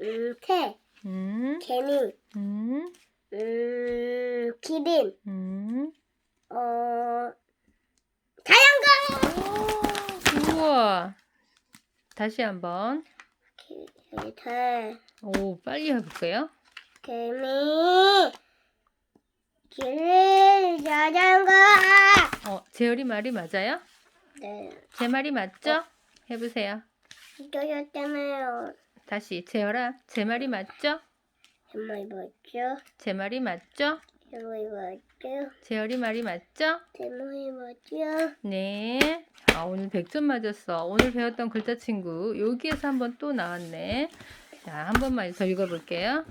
음, 새, 음, 개미, 음, 음, 기린, 음. 어, 자전거! 우와. 다시 한번. 기, 새, 오, 빨리 해볼게요. 개미, 기린, 자전거! 어, 재열이 말이 맞아요? 네, 제 말이 맞죠? 해보세요. 이거였잖아요. 다시 재열아, 제 말이 맞죠? 정말 멋져. 제 말이 맞죠? 정말 멋져. 재열이 말이 맞죠? 정말 멋져. 네. 아, 오늘 100점 맞았어. 오늘 배웠던 글자 친구 여기에서 한 번 또 나왔네. 자, 한 번만 더 읽어볼게요.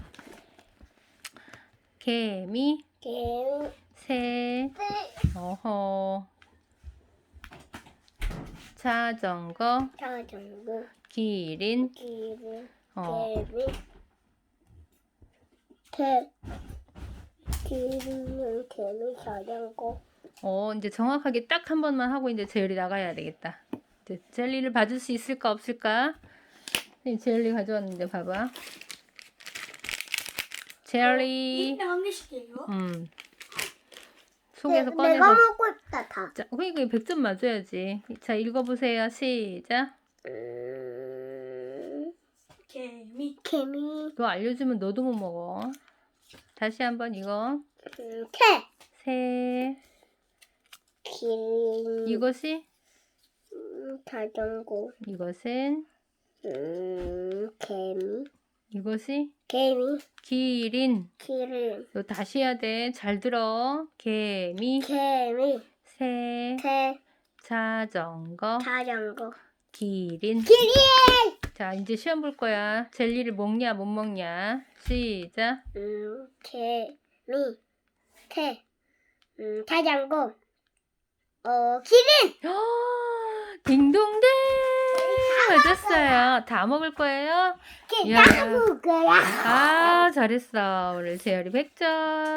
개미, 개미, 새, 어허, 자전거, 자전거, 기린, 기린, 어, 개미, 개, 기린, 개미, 자전거. 어, 이제 정확하게 딱 한 번만 하고 이제 제열이 나가야 되겠다. 이제 젤리를 받을 수 있을까 없을까? 네, 젤리 가져왔는데 봐봐. 젤리. 한 개씩 해요? 음. 속에서 내- 꺼내서. 내가 먹고 싶다 다. 자, 그러니까 100점 맞아야지. 자, 읽어보세요. 시작. 음, 개미 개미, 너 알려주면 너도 못 먹어. 다시 한번 이거. 음, 새, 새. 기린, 이것이? 음, 자전거, 이것은? 음, 개미, 이것이? 개미, 기린. 기린, 너 다시 해야 돼. 잘 들어. 개미, 개미, 새, 새, 자전거, 자전거. 기린. 기린! 자, 이제 시험 볼 거야. 젤리를 먹냐, 못 먹냐. 시작. 음, 개미, 새, 음, 자전거, 어, 기린! 딩동댕! 맞았어요. 다 먹을 거예요? 기, 야. 나무 거야. 아, 잘했어. 오늘 재열이 100점.